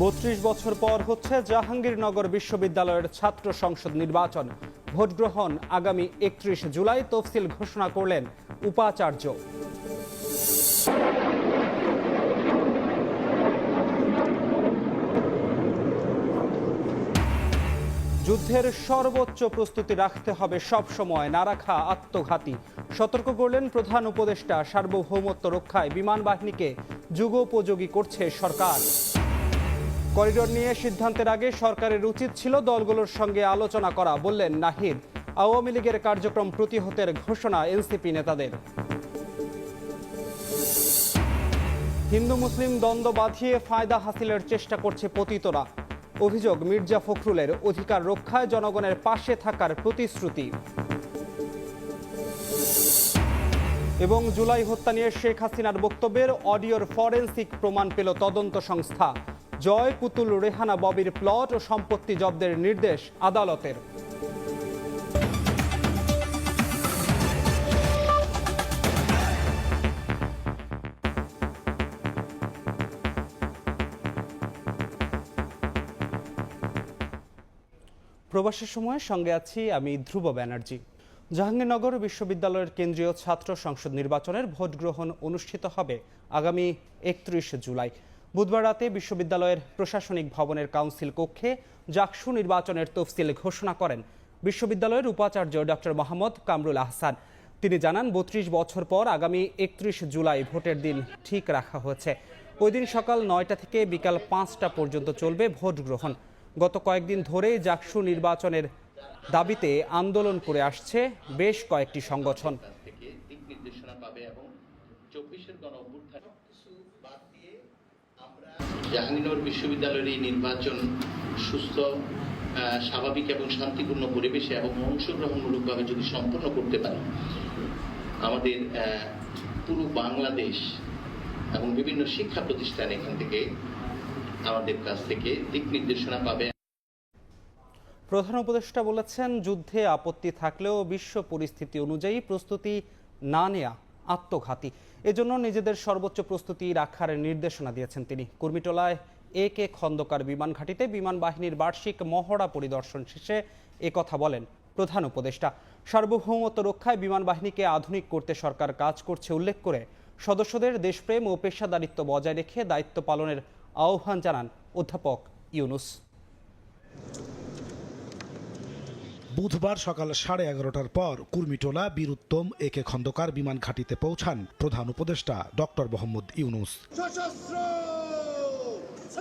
বত্রিশ বছর পর হচ্ছে জাহাঙ্গীরনগর বিশ্ববিদ্যালয়ের ছাত্র সংসদ নির্বাচন। ভোট গ্রহণ আগামী একত্রিশ জুলাই তফসিল ঘোষণা করলেন উপাচার্য। যুদ্ধের সর্বোচ্চ প্রস্তুতি রাখতে হবে সব সময়। না রাখা আত্মঘাতী। সতর্ক করলেন প্রধান উপদেষ্টা। সার্বভৌমত্ব রক্ষায় বিমান বাহিনীকে যুগোপযোগী করছে সরকার। করিডোর নিয়ে সিদ্ধান্তের আগে সরকারের উচিত ছিল দলগুলোর সঙ্গে আলোচনা করা, বললেন নাহিদ। আওয়ামী লীগের কার্যক্রম প্রতিহতের ঘোষণা এনসিপি নেতাদের। হিন্দু মুসলিম দ্বন্দ্ব বাঁধিয়ে ফায়দা হাসিলের চেষ্টা করছে পতিতরা। অভিযোগ, মির্জা ফখরুলের অধিকার রক্ষায় জনগণের পাশে থাকার প্রতিশ্রুতি। এবং জুলাই হত্যা নিয়ে শেখ হাসিনার বক্তব্যের অডিওর ফরেন্সিক প্রমাণ পেল তদন্ত সংস্থা। জয়, পুতুল রেহানা, ববির প্লট ও সম্পত্তি জব্দের নির্দেশ আদালতের। প্রবাসের সময় সঙ্গে আছি আমি ধ্রুব ব্যানার্জি। জাহাঙ্গীরনগর বিশ্ববিদ্যালয়ের কেন্দ্রীয় ছাত্র সংসদ নির্বাচনের ভোট গ্রহণ অনুষ্ঠিত হবে আগামী একত্রিশে জুলাই। বুধবার রাতে বিশ্ববিদ্যালয়ের প্রশাসনিক ভবনের কাউন্সিল কক্ষে জাকসু নির্বাচনের তফসিল ঘোষণা করেন বিশ্ববিদ্যালয়ের উপাচার্য ডক্টর মোহাম্মদ কামরুল আহসান। তিনি জানান, বত্রিশ বছর পর আগামী একত্রিশ জুলাই ভোটের দিন ঠিক রাখা হয়েছে। ওই দিন সকাল নয়টা থেকে বিকাল পাঁচটা পর্যন্ত চলবে ভোট গ্রহণ। গত কয়েকদিন ধরেই জাকসু নির্বাচনের দাবিতে আন্দোলন করে আসছে বেশ কয়েকটি সংগঠন। দিক নির্দেশনা পাবে এবং চব্বিশের গণ জাহাঙ্গীরনগর বিশ্ববিদ্যালয়ের এই নির্বাচন সুস্থ স্বাভাবিক এবং শান্তিপূর্ণ পরিবেশে এবং অংশগ্রহণমূলকভাবে যদি সম্পন্ন করতে পারি, আমাদের পুরো বাংলাদেশ এবং বিভিন্ন শিক্ষা প্রতিষ্ঠান এখান থেকে আমাদের কাছ থেকে দিক নির্দেশনা পাবে। প্রধান উপদেষ্টা বলেছেন, যুদ্ধে আপত্তি থাকলেও বিশ্ব পরিস্থিতি অনুযায়ী প্রস্তুতি না নেয়া আত্মঘাতী। এজন্য নিজেদের সর্বোচ্চ প্রস্তুতি রাখার নির্দেশনা দিয়েছেন তিনি। কুর্মিটোলায় এ কে খন্দকার বিমান ঘাঁটিতে বিমান বাহিনীর বার্ষিক মহড়া পরিদর্শন শেষে কথা বলেন প্রধান উপদেষ্টা। সার্বভৌমত্ব রক্ষায় বিমান বাহিনীকে আধুনিক করতে সরকার কাজ করছে উল্লেখ করে সদস্যদের দেশপ্রেম ও পেশাদারিত্ব বজায় রেখে দায়িত্ব পালনের আহ্বান জানান অধ্যাপক ইউনুস। বুধবার সকাল সাড়ে এগারোটার পর কুর্মিটোলা, বীরুত্তম একে খন্দকার বিমান ঘাঁটিতে পৌঁছান প্রধান উপদেষ্টা ডক্টর মোহাম্মদ ইউনুস।